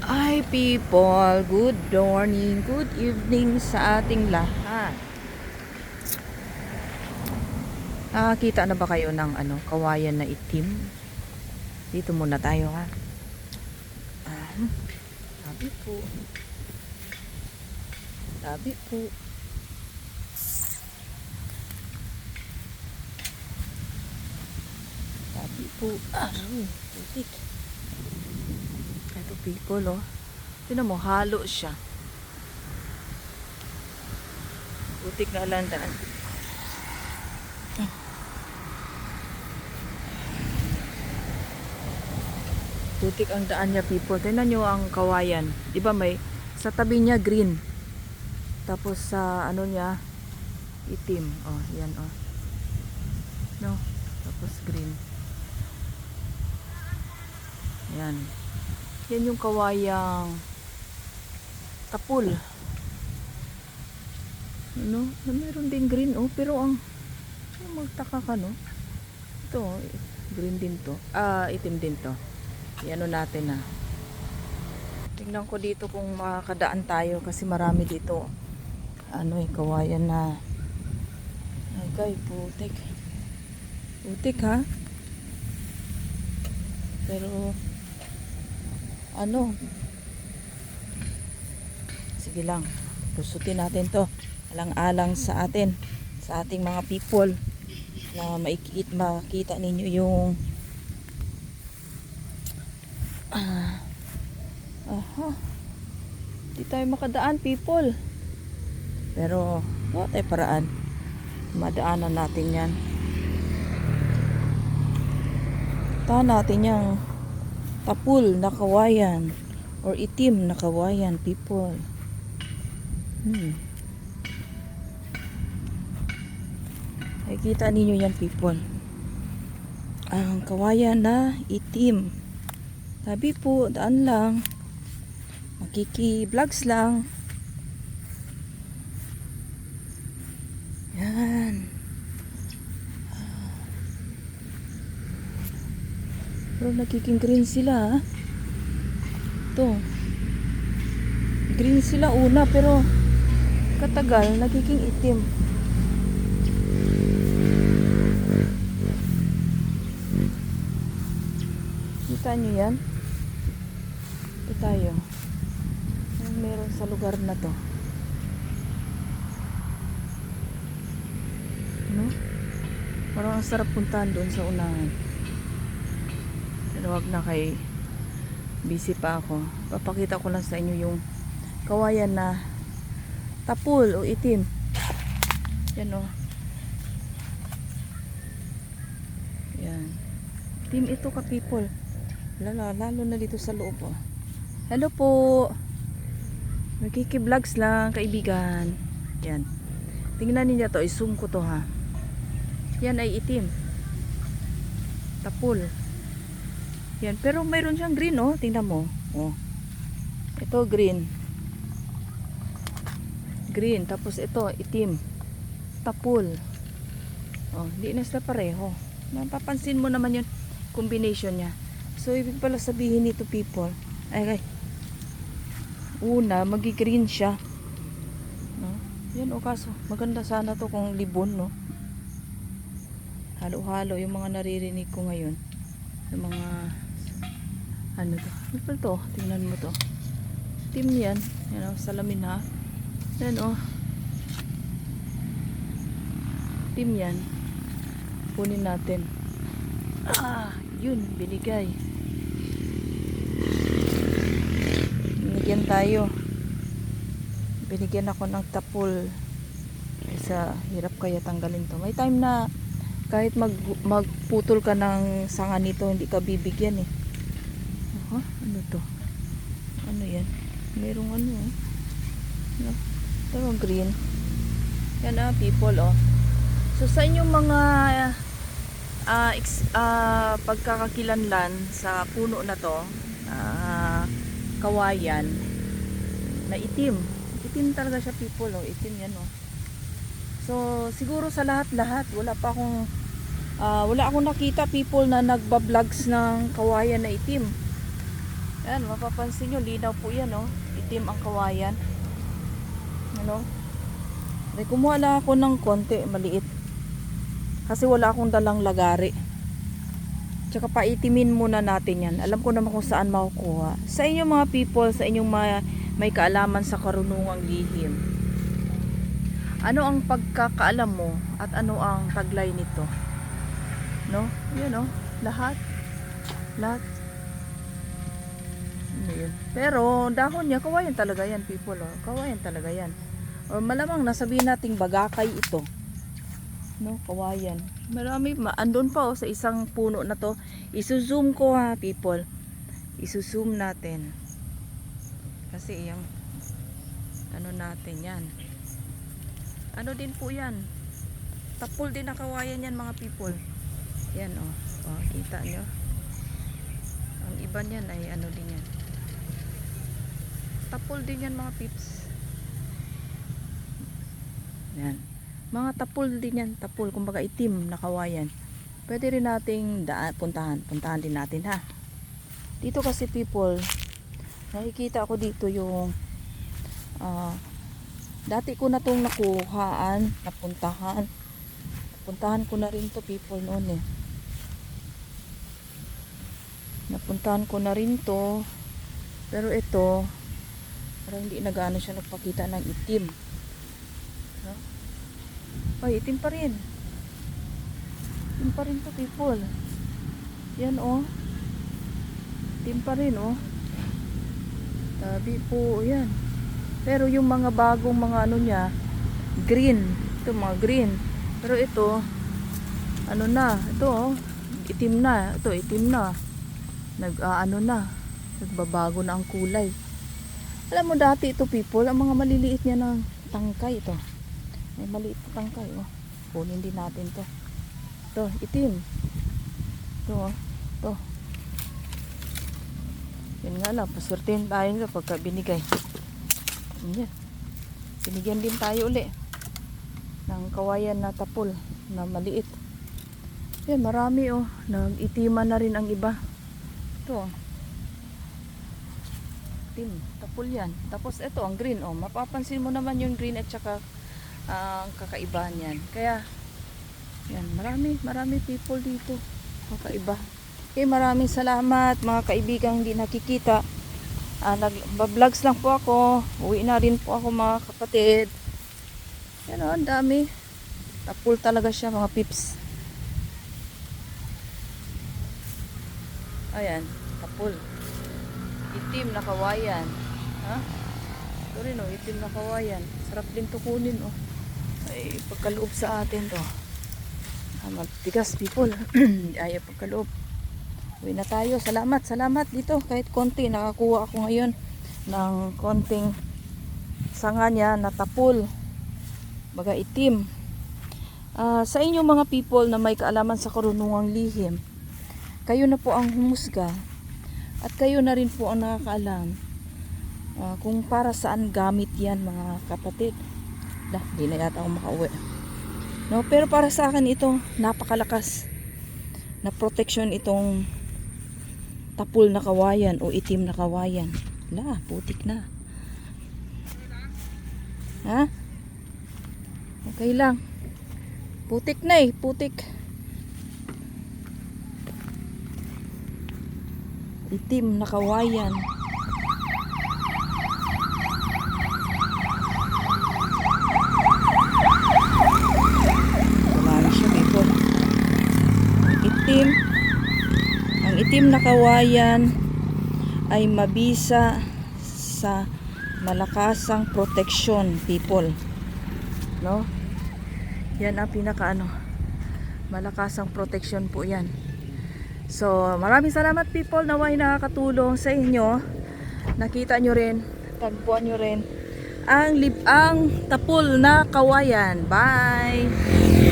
Hi people, good morning, good evening sa ating lahat. Nakakita na ba kayo ng ano, kawayan na itim? Dito muna tayo ha. Ah, Sabi po. Sabi po. Sabi po. Ah, putik. People oh. Tinan mo, halo siya. Putik na lang daan. Putik ang daan niya people. Tingnan nyo ang kawayan. Di ba may, sa tabi niya green. Tapos sa ano niya, itim. Oh, yan oh. No? Tapos green. Yan. Yan yung kawayang tapul. Ano? Meron din green oh, pero ang magtaka ka no. Ito, oh, green din to. Ah, itim din to. Yan natin na. Tingnan ko dito kung makakadaan tayo kasi marami dito. Ano eh, kawayan na. Ay, kay, putik. Putik ha? Pero, ano, sige lang, lusutin natin to. Alang-alang sa atin, sa ating mga people na maikit, makita ninyo yung ah, aha, di tayo makadaan people. Pero, wala tayo paraan. Madaanan natin yan. Tahan natin yung tapul na kawayan or itim na kawayan people. Hmm. Ay kita ninyo yan people. Ang kawayan na itim. Sabi po, daan lang. Makiki-vlogs lang. Yan. Pero nagiging green sila ha. Ito. Green sila una pero katagal nagiging itim. Kita nyo yan? Ito tayo. Anong meron sa lugar na to? Ano? Parang ang sarap puntahan doon sa unahan. Pero wag na kay busy pa ako. Papakita ko lang sa inyo yung kawayan na tapul o itim. Yan o. Yan. Team ito ka people. Lalo, lalo na dito sa loob oh. Hello po. Nagkiki-vlogs lang kaibigan. Yan. Tingnan niyo to, i-zoom ko to ha. Yan ay itim. Tapul. Yan, pero mayroon siyang green oh. Tingnan mo. Oh. Ito green. Green, tapos ito itim. Tapul. Oh, hindi na sila pareho. Napapansin mo naman yung combination niya. So, ibig pala sabihin nito people. Ay, ay. Una, magi-green siya. No? Yan o kaso, maganda sana to kung libon, no? Halo-halo yung mga naririnig ko ngayon. Yung mga ano to? Ano pa to? Tingnan mo to. Team yan. Yan o, salamin ha. Yan o. Team yan. Kunin natin. Ah, yun, binigay. Binigyan tayo. Binigyan ako ng tapul. Sa hirap kaya tanggalin to. May time na kahit mag, magputol ka ng sanga nito, hindi ka bibigyan eh. Aha, ano to? Ano yan? Merong ano oh. Ano? Ito green. Yan ah, people oh. So sa inyong mga ah ex, ah, pagkakakilanlan sa puno na to, ah, kawayan na itim. Itim talaga siya people oh, itim yan oh. So siguro sa lahat-lahat wala pa akong ah, wala akong nakita people na nagba-vlogs ng kawayan na itim. Yan, mapapansin nyo, linaw po yan, oh. Itim ang kawayan. Ano? May kumuha lang ako ng konti, maliit. Kasi wala akong dalang lagari. Tsaka paitimin muna natin yan. Alam ko naman kung saan makukuha. Sa inyong mga people, sa inyong mga may kaalaman sa karunungang lihim. Ano ang pagkakaalam mo at ano ang taglay nito? No? Yan oh. Lahat. Lahat. Pero dahon niya, kawayan talaga yan people. Oh. Kawayan talaga yan. O malamang nasabihin nating bagakay ito. No, kawayan. Marami, ma andun pa oh, sa isang puno na to. Isu-zoom ko ha, people. Isu-zoom natin. Kasi yung ano natin yan. Ano din po yan. Tapol din na kawayan yan mga people. Yan oh. Oh, kita nyo. Ang iba niyan ay ano din yan. Tapol din yan mga pips. Yan. Mga tapol din yan. Tapol. Kumbaga itim na kawayan. Pwede rin nating daan, puntahan. Puntahan din natin ha. Dito kasi people, nakikita ko dito yung ah, dati ko na tong nakuhaan, napuntahan. Napuntahan ko na rin to people noon eh. Napuntahan ko na rin to. Pero ito, parang hindi na gaano siya nagpakita ng itim. No? Ay, itim pa rin. Itim pa rin to people. Yan oh. Itim pa rin oh. Tabi po yan. Pero yung mga bagong mga ano niya, green. Ito mga green. Pero ito, ano na, ito oh, itim na. Ito, itim na. Nag, ah, ano na, nagbabago na ang kulay. Alam mo dati ito people, ang mga maliliit niya ng tangkay ito. May maliit na tangkay oh. Kunin din natin to. Ito, itim. Ito oh. Ito. Yan nga lang, paswertein tayo nito pagka binigay. Yan. Binigyan din tayo uli ng kawayan na tapol na maliit. Yan, marami oh. Nag-itiman na rin ang iba. Ito oh. Itim, tapol yan. Tapos ito, ang green oh. Mapapansin mo naman yung green at saka ah, ang kakaiba niyan. Kaya, yan, marami, marami people dito. Kakaiba. Okay, maraming salamat mga kaibigang hindi nakikita. Ah, nag-vlogs lang po ako. Uwi na rin po ako mga kapatid. Yan oh, ang dami. Tapul talaga siya mga pips. Ayan, tapul. Itim na kawayan. Ha? Ito rin oh, itim na kawayan. Sarap din to kunin oh. Ay, pagkaloob sa atin to. Ah, matigas people. Ayaw pagkaloob. Uwi na tayo. Salamat, salamat dito. Kahit konti, nakakuha ako ngayon ng konting sanga niya na tapul. Baga itim. Ah, sa inyong mga people na may kaalaman sa karunungang lihim, kayo na po ang humusga at kayo na rin po ang nakakaalam ah, kung para saan gamit yan mga kapatid. Dah, di na yata ako makauwi. No, pero para sa akin ito napakalakas na protection itong tapul na kawayan o itim na kawayan. La, putik na. Ha? Okay lang. Putik na eh, putik. Itim na kawayan. Kumari siya people. Ang itim. Ang itim na kawayan ay mabisa sa malakasang protection people. No? Yan ang pinaka ano. Malakasang protection po yan. So, maraming salamat people na may nakakatulong sa inyo. Nakita nyo rin, tagpuan nyo rin ang lib ang tapul na kawayan. Bye!